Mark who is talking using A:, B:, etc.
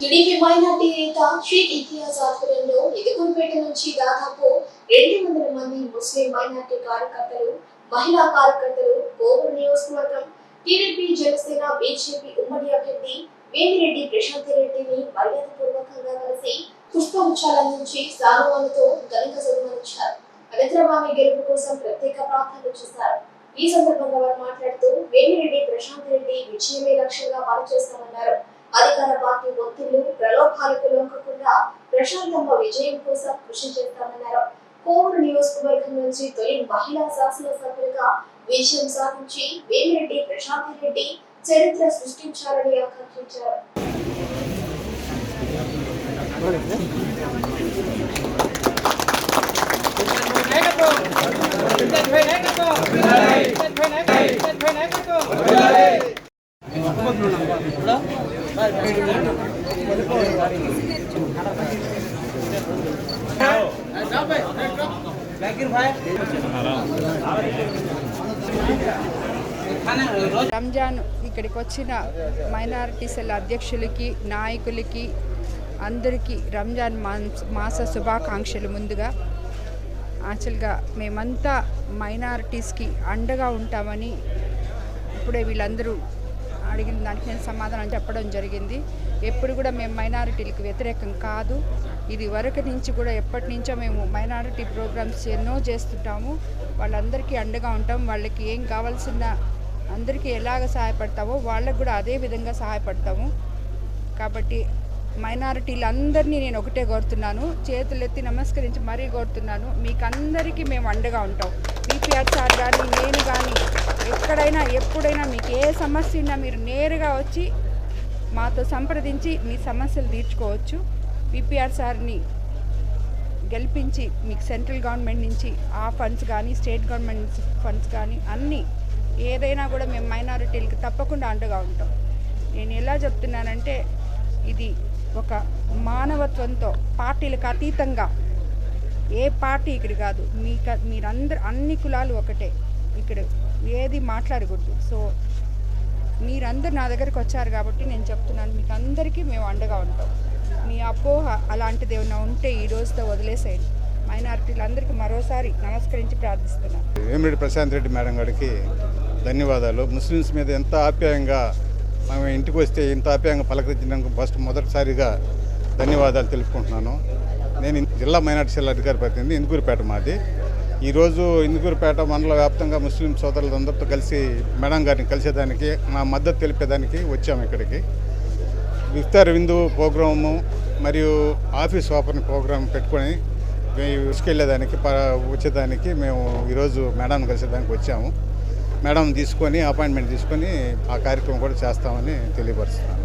A: TDP minority నేత షేక్ ఇతిహాస్ ఆధ్వర్యంలో ఎదుగురుపేట నుంచి దాదాపు రెండు వందల మంది ముస్లిం మైనార్టీ కార్యకర్తలు మహిళా కార్యకర్తలు కోవూరు నియోజకవర్గం టీడీపీ జనసేన బీజేపీ ఉమ్మడి అభ్యర్థి వేమిరెడ్డి ప్రశాంత్ రెడ్డిని మర్యాదపూర్వకంగా కలిసి పుష్పగుచ్చాలందించి సానువాలతో ఘనంగా సన్మానించారు. అనంతరం ఆమె గెలుపు కోసం ప్రత్యేక ప్రార్థనలు చేశారు. ఈ సందర్భంగా వారు మాట్లాడుతూ వేమిరెడ్డి ప్రశాంత్ రెడ్డి విజయమే లక్ష్యంగా పనిచేస్తామన్నారు. అధికార పార్టీ ఒత్తిళ్ళు ప్రలోభాలకు లొంగకుండా ప్రశాంతంగా విజయం కోసం కృషి చేస్తామన్నారు. కోవూరు నియోజకవర్గం నుంచి తొలి మహిళా శాసనసభ్యులుగా విజయం సాధించి వేమిరెడ్డి ప్రశాంతి రెడ్డి చరిత్ర సృష్టించాలని ఆకాంక్షించారు.
B: రంజాన్ ఇక్కడికి వచ్చిన మైనారిటీ సెల్ అధ్యక్షులకి నాయకులకి అందరికీ రంజాన్ మాస శుభాకాంక్షలు ముందుగా. యాక్చువల్గా మేమంతా మైనారిటీస్కి అండగా ఉంటామని ఇప్పుడే వీళ్ళందరూ అడిగిన దానికి నేను సమాధానం చెప్పడం జరిగింది. ఎప్పుడు కూడా మేము మైనారిటీలకు వ్యతిరేకం కాదు. ఇది వరకు నుంచి కూడా ఎప్పటి నుంచో మేము మైనారిటీ ప్రోగ్రామ్స్ ఎన్నో చేస్తుంటాము. వాళ్ళందరికీ అండగా ఉంటాం. వాళ్ళకి ఏం కావాల్సిన అందరికీ ఎలాగ సహాయపడతామో వాళ్ళకు కూడా అదే విధంగా సహాయపడతాము. కాబట్టి మైనారిటీలందరినీ నేను ఒకటే కోరుతున్నాను. చేతులెత్తి నమస్కరించి మరీ కోరుతున్నాను. మీకు అందరికీ మేము అండగా ఉంటాం. బీపీఆర్ సార్ కానీ నేను కానీ ఎక్కడైనా ఎప్పుడైనా మీకు ఏ సమస్య ఉన్నా మీరు నేరుగా వచ్చి మాతో సంప్రదించి మీ సమస్యలు తీర్చుకోవచ్చు. బీపీఆర్ సార్ని గెలిపించి మీకు సెంట్రల్ గవర్నమెంట్ నుంచి ఆ ఫండ్స్ కానీ స్టేట్ గవర్నమెంట్ ఫండ్స్ కానీ అన్నీ ఏదైనా కూడా మేము మైనారిటీలకు తప్పకుండా అండగా ఉంటాం. నేను ఎలా చెప్తున్నానంటే ఇది ఒక మానవత్వంతో పార్టీలకు అతీతంగా ఏ పార్టీ ఇక్కడ కాదు. మీకు మీరందరూ అన్ని కులాలు ఒకటే. ఇక్కడ ఏది మాట్లాడకూడదు. సో మీరందరూ నా దగ్గరికి వచ్చారు కాబట్టి నేను చెప్తున్నాను మీకు అందరికీ మేము అండగా ఉంటాం. మీ అపోహ అలాంటిది ఏమైనా ఉంటే ఈ రోజుతో వదిలేసేయండి. మైనారిటీలందరికీ మరోసారి నమస్కరించి ప్రార్థిస్తున్నాను.
C: వేమిరెడ్డి ప్రశాంత్ రెడ్డి మేడం గారికి ధన్యవాదాలు. ముస్లిమ్స్ మీద ఎంత ఆప్యాయంగా మేము ఇంటికి వస్తే ఇంత ఆప్యాయంగా పలకరించినందుకు ఫస్ట్ మొదటిసారిగా ధన్యవాదాలు తెలుపుకుంటున్నాను. నేను జిల్లా మైనార్టీ సెల్ అధికారి ప్రతినిధి ఇందుకూరిపేట మాది. ఈరోజు ఇందుకూరుపేట మండల వ్యాప్తంగా ముస్లిం సోదరులందరితో కలిసి మేడం గారిని కలిసేదానికి నా మద్దతు తెలిపేదానికి వచ్చాము ఇక్కడికి. విఫ్తార్ విందు ప్రోగ్రాము మరియు ఆఫీస్ ఓపెన్ ప్రోగ్రాం పెట్టుకొని తీసుకెళ్ళేదానికి ప వచ్చేదానికి మేము ఈరోజు మేడం కలిసేదానికి వచ్చాము. మేడం తీసుకొని అపాయింట్మెంట్ తీసుకొని ఆ కార్యక్రమం కూడా చేస్తామని తెలియపరుస్తున్నాను.